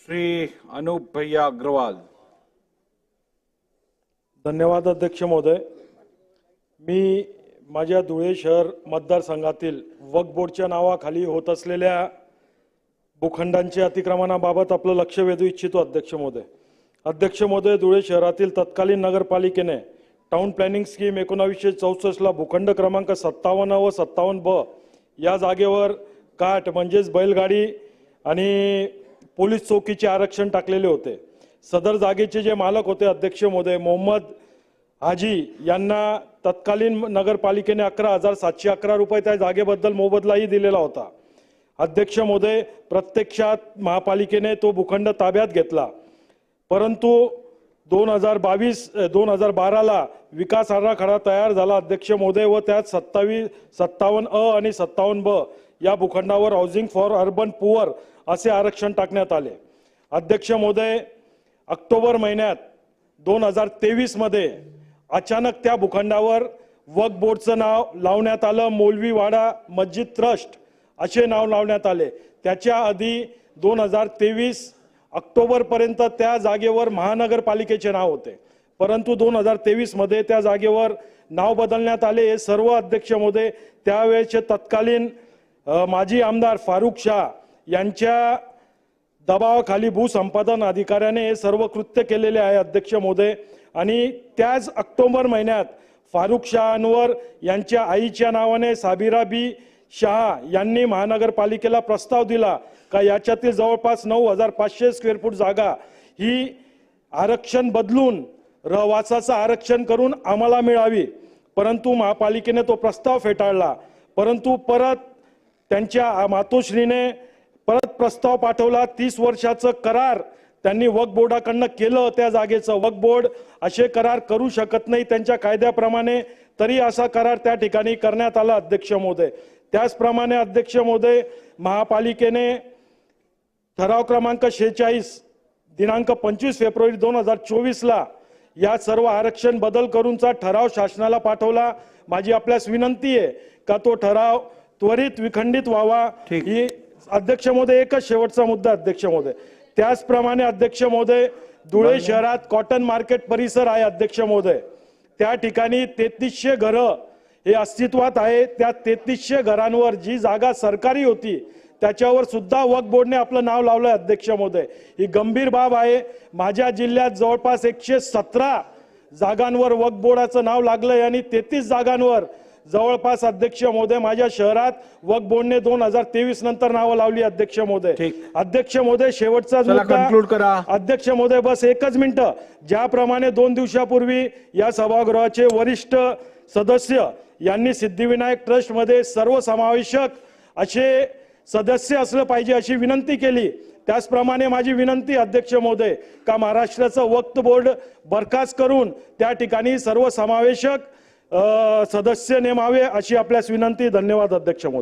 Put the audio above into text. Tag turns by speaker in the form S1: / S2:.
S1: श्री अनुप भैया अग्रवाल.
S2: धन्यवाद अध्यक्ष महोदय. मी माझ्या धुळे शहर मतदारसंघातील वक्फ बोर्डच्या नावाखाली होत असलेल्या भूखंडांच्या अतिक्रमणाबाबत आपलं लक्ष वेधू इच्छितो अध्यक्ष महोदय. अध्यक्ष महोदय धुळे शहरातील तत्कालीन नगरपालिकेने टाउन प्लॅनिंग स्कीम एकोणावीसशे चौसष्टला भूखंड क्रमांक सत्तावन्न व सत्तावन्न ब या जागेवर काठ म्हणजेच बैलगाडी आणि पोलीस चौकीचे आरक्षण टाकलेले होते. सदर जागेचे जे मालक होते अध्यक्ष महोदय मोहम्मद हाजी यांना तत्कालीन नगरपालिकेने अकरा हजार सातशे अकरा रुपये त्या जागेबद्दल मोबदलाही दिलेला होता. अध्यक्ष महोदय प्रत्यक्षात महापालिकेने तो भूखंड ताब्यात घेतला. परंतु दोन हजार बावीस दोन हजार बाराला विकास आराखडा तयार झाला अध्यक्ष महोदय व त्यात सत्तावीस सत्तावन्न अ आणि सत्तावन्न ब या भूखंडावर हाऊसिंग फॉर अर्बन पुअर असे आरक्षण टाकण्यात आले. अध्यक्ष महोदय ऑक्टोबर महिन्यात दोन हजार तेवीसमध्ये अचानक त्या भूखंडावर वक्फ बोर्डचं नाव लावण्यात आलं. मौलवीवाडा मस्जिद ट्रस्ट असे नाव लावण्यात आले. त्याच्या आधी दोन हजार तेवीस ऑक्टोबरपर्यंत त्या जागेवर महानगरपालिकेचे नाव होते. परंतु दोन हजार तेवीसमध्ये त्या जागेवर नाव बदलण्यात आले. हे सर्व अध्यक्ष महोदय त्यावेळेचे तत्कालीन माजी आमदार फारुख शाह यांच्या दबावाखाली भूसंपादन अधिकाऱ्याने हे सर्व कृत्य केलेले आहे अध्यक्ष मोदय आणि त्याच ऑक्टोबर महिन्यात फारुख शहांवर यांच्या आईच्या नावाने साबिरा बी शहा यांनी महानगरपालिकेला प्रस्ताव दिला का याच्यातील जवळपास नऊ हजार पाचशे स्क्वेअर फूट जागा ही आरक्षण बदलून रहवासाचं आरक्षण करून आम्हाला मिळावी. परंतु महापालिकेने तो प्रस्ताव फेटाळला. परंतु परत त्यांच्या मातोश्रीने परत प्रस्ताव पाठवला. तीस वर्षाचं करार त्यांनी वक्फ बोर्डाकडनं केलं. त्या जागेचं वक्फ बोर्ड असे करार करू शकत नाही. त्यांच्या कायद्याप्रमाणे तरी असा करार त्या ठिकाणी करण्यात आला अध्यक्ष महोदय. त्याचप्रमाणे अध्यक्ष महोदय महापालिकेने ठराव क्रमांक शेहेचाळीस दिनांक पंचवीस फेब्रुवारी दोन हजार चोवीसला या सर्व आरक्षण बदल करूनचा ठराव शासनाला पाठवला. माझी आपल्यास विनंती आहे का तो ठराव त्वरित विखंडित व्हावा. ही अध्यक्ष महोदय एकच शेवटचा मुद्दा अध्यक्ष महोदय. त्याचप्रमाणे अध्यक्ष महोदय धुळे शहरात कॉटन मार्केट परिसर आहे अध्यक्ष महोदय. त्या ठिकाणी तेहतीसशे घरं हे अस्तित्वात आहे. त्या तेहतीसशे घरांवर जी जागा सरकारी होती त्याच्यावर सुद्धा वक्फ बोर्डने आपलं नाव लावलंय अध्यक्ष महोदय. ही गंभीर बाब आहे. माझ्या जिल्ह्यात जवळपास एकशे सतरा जागांवर वक्फ बोर्डाचं नाव लागलंय आणि तेहतीस जागांवर जवळपास अध्यक्ष महोदय माझ्या शहरात वक्फ बोर्डने दोन हजार तेवीस नंतर नावं लावली अध्यक्ष महोदय. अध्यक्ष महोदय शेवटचा
S1: conclude करा.
S2: अध्यक्ष महोदय बस एकच मिनिट ज्याप्रमाणे दोन दिवसापूर्वी या सभागृहाचे वरिष्ठ सदस्य यांनी सिद्धिविनायक ट्रस्टमध्ये सर्वसमावेशक असे सदस्य असलं पाहिजे अशी विनंती केली त्याचप्रमाणे माझी विनंती अध्यक्ष महोदय का महाराष्ट्राचं वक्फ बोर्ड बरखास्त करून त्या ठिकाणी सर्वसमावेशक अ, सदस्य नेमावे अशी आपल्यास विनंती. धन्यवाद अध्यक्ष महोदय.